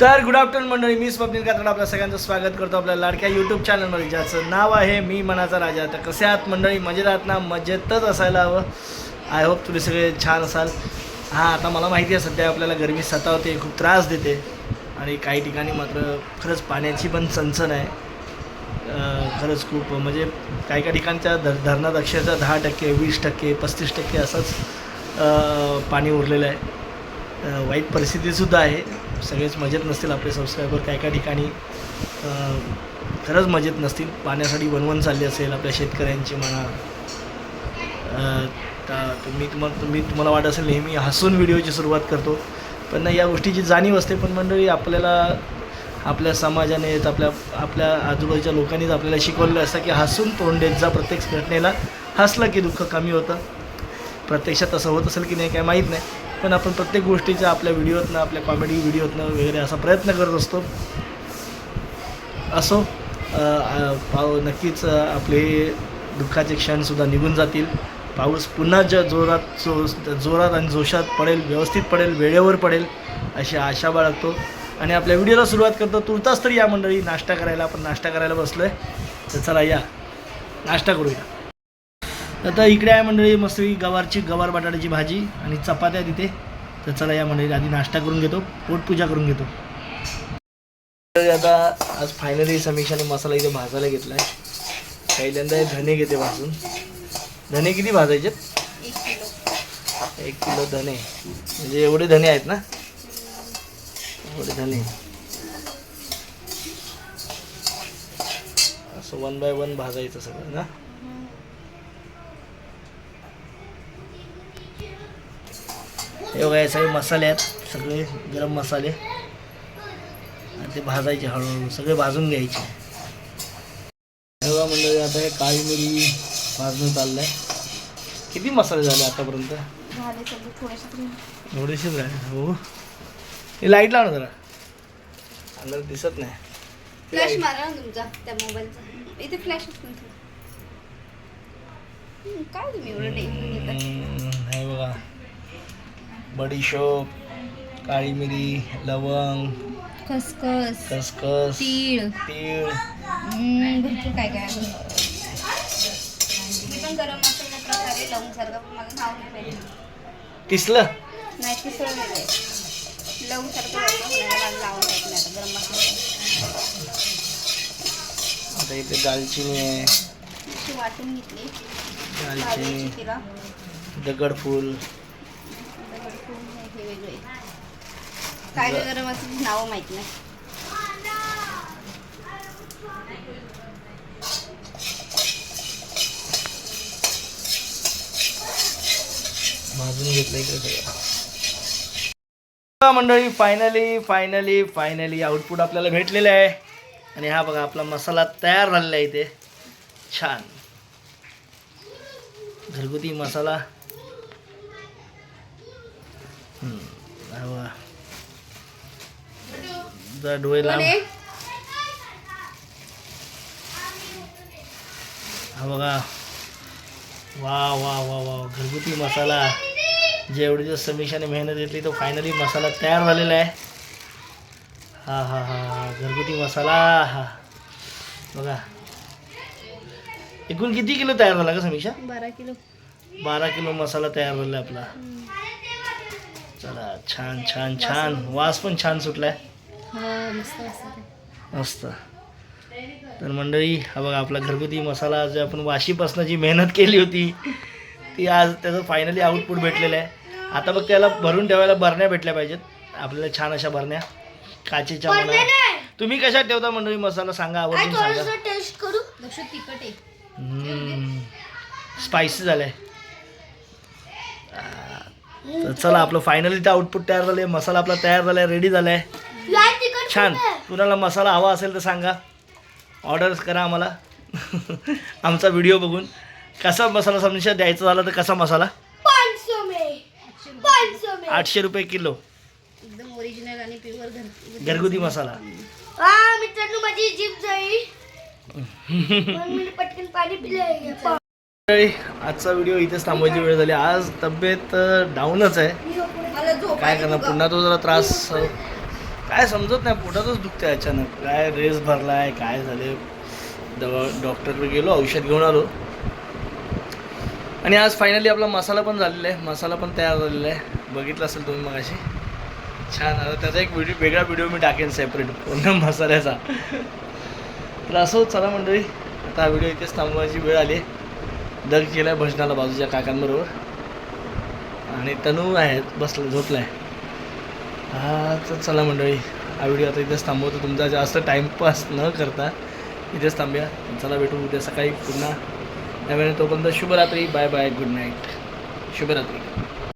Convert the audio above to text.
तर good afternoon मंडळी मी स्वप्नील कातड आपल्या सगळ्यांचं स्वागत करतो आपल्या लाडक्या यूट्यूब चॅनलमध्ये ज्याचं नाव आहे मी मनाचा राजा. तर कसे आहात मंडळी? मजेत आहात ना? मजेतच असायला हवं. आय होप तुम्ही सगळे छान असाल. हां आता मला माहिती आहे सध्या आपल्याला गरमी सतावते खूप त्रास देते. आणि काही ठिकाणी मात्र खरंच पाण्याची पण चणचण आहे. खरंच खूप म्हणजे काही काही ठिकाणच्या धर धरणात अक्षरशः दहा टक्के वीस टक्के पस्तीस टक्के असंच पाणी उरलेलं आहे. वाईट परिस्थितीसुद्धा आहे. सगळेच मजेत नसतील आपले सबस्क्रायबर काय काय ठिकाणी खरंच मजेत नसतील. पाण्यासाठी वनवन चालली असेल आपल्या शेतकऱ्यांची म्हणा. तर तुम्ही तुम्हाला तुम्ही तुम्हाला वाटत असेल नेहमी हसून व्हिडिओची सुरुवात करतो. पण नाही या गोष्टीची जाणीव असते. पण मंडळी आपल्याला आपल्या समाजाने आपल्या आपल्या आजूबाजूच्या लोकांनीच आपल्याला शिकवलेलं असतं की हसून तोंड देत जा. प्रत्येक घटनेला हसलं की दुःख कमी होतं. प्रत्यक्षात तसं होत असेल की नाही काय माहीत नाही. पण आपण प्रत्येक गोष्टीचा आपल्या व्हिडिओतनं आपल्या कॉमेडी व्हिडिओतनं वगैरे असा प्रयत्न करत असतो. असो पाव नक्कीच आपले दुःखाचे क्षणसुद्धा निघून जातील. पाऊस पुन्हा ज जोरात जो जोरात आणि जोशात पडेल व्यवस्थित पडेल वेळेवर पडेल अशी आशा बाळगतो. आणि आपल्या व्हिडिओला सुरुवात करतो तुर्तास तरी या मंडळी नाश्ता करायला आपण नाश्ता करायला बसलो आहे तर चला या. नाश्ता करूया. आता इकडे आहे मंडळी मस्त गवारची गवार बटाट्याची भाजी आणि चपात्या तिथे. तर चला या मंडळी आधी नाश्ता करून घेतो. पोटपूजा करून घेतो. आता आज फायनली समीक्षाने मसाला इथे भाजायला घेतला आहे पहिल्यांदा हे धने घेते भाजून. धने किती भाजायचे? एक किलो. एक किलो धने. म्हणजे एवढे धने आहेत ना? एवढे धने. असं वन बाय वन भाजायचं सगळं ना? हे बघा हे सगळे मसाले आहेत. सगळे गरम मसाले. आणि ते भाजायचे हळूहळू. सगळे भाजून घ्यायचे. हे बघा म्हणजे आता हे काळी मिरी भाजून चाललंय. किती मसाले झाले आतापर्यंत? झाले सगळे थोडेसे एवढेशीच राहिले हो. हे लाइट लाव ना जरा. अंदर दिसत नाही. फ्लॅश. मारा ना तुमचा त्या मोबाईलचा इथे फ्लॅश काय तुम्ही एवढं टेन्शन घेता? हम्म, हे बघा. बडीशोप काळी मिरी लवंग खसखस खसखस तीळ. तीळ. हम्म, भरपूर काय काय आहे. मी पण गरम मसाला प्रकारे लवंग सारखं पण मला नाव नाही पाहिजे तिसलं सारखं मला लावून नाही आता गरम मसाला आता इथे दालचिनी आहे. अशी वाटून घेतली. दालचिनी. तिला. दगडफूल. हे काय काय गरम असं नावं माहीत नाही. भाजून घेतलं इकडे सगळं. मंडळी फायनली फायनली फायनली आउटपुट आपल्याला भेटलेलं आहे. आणि हा बघा आपला मसाला तयार झालेला आहे इथे. छान. घरगुती मसाला. जरा डोळे आहे? हा बघा वा वा वा वा घरगुती मसाला जेवढी जे समीक्षाने मेहनत घेतली तो फायनली मसाला तयार झालेला आहे हा हा हा हा घरगुती मसाला हा बघा एकूण किती किलो तयार झाला का समीक्षा बारा किलो बारा किलो मसाला तयार झाला आपला चला छान छान छान. वास पण छान सुटलाय. हा मस्त तर मंडळी हा बघा आपला घरगुती मसाला जो आपण वाशीपासनं जी मेहनत केली होती ती आज त्याचं फायनली आउटपुट भेटलेलं आहे. आता बघ त्याला भरून ठेवायला बरण्या भेटल्या पाहिजेत. आपल्याला छान अशा बरण्या. काचेच्या म्हणा. तुम्ही कशात ठेवता मंडळी मसाला? सांगा आवर्जून सांगा. टेस्ट करू. लक्ष तिखट आहे. स्पायसी झालंय. तर चला आपलं फायनली ते आउटपुट तयार झालंय मसाला आपला तयार झालाय रेडी झालाय. छान. कुणाला मसाला हवा असेल तर सांगा. ऑर्डर करा आम्हाला. आमचा व्हिडिओ बघून. कसा मसाला समजा द्यायचा झाला तर कसा मसाला? आठशे रुपये किलो. एकदम ओरिजिनल आणि प्युअर घर घरगुती मसाला. मित्रांनो माझी जीप जाईल पटकन पाणी पिले आजचा व्हिडिओ इथेच थांबवायची वेळ झाली. आज तब्येत डाऊनच आहे. काय करणार? पुन्हा तो जरा त्रास काय समजत नाही. पोटातच दुखते अचानक. काय रेस भरलाय काय झाले दवा डॉक्टरकडे गेलो औषध घेऊन आलो. आणि आज फायनली आपला मसाला पण झालेला आहे. मसाला पण तयार झालेला आहे. बघितलं असेल तुम्ही मगाशी. छान. आता त्याचा एक व्हिडिओ वेगळा व्हिडिओ मी टाकेन सेपरेट पूर्ण मसाल्याचा. तर असं चला मंडळी. आता हा व्हिडिओ इथेच थांबवायची वेळ आली दग केला आहे भजनाला बाजूच्या काकांबरोबर. आणि तनू आहेत बसला झोपला आहे हा तर चला मंडळी हा व्हिडिओ आता इथेच थांबवतो. तुमचा जास्त टाईमपास न करता इथेच थांबूया. चला भेटू उद्या सकाळी पुन्हा. त्यामुळे तोपर्यंत शुभरात्री बाय बाय गुड नाईट शुभरात्री.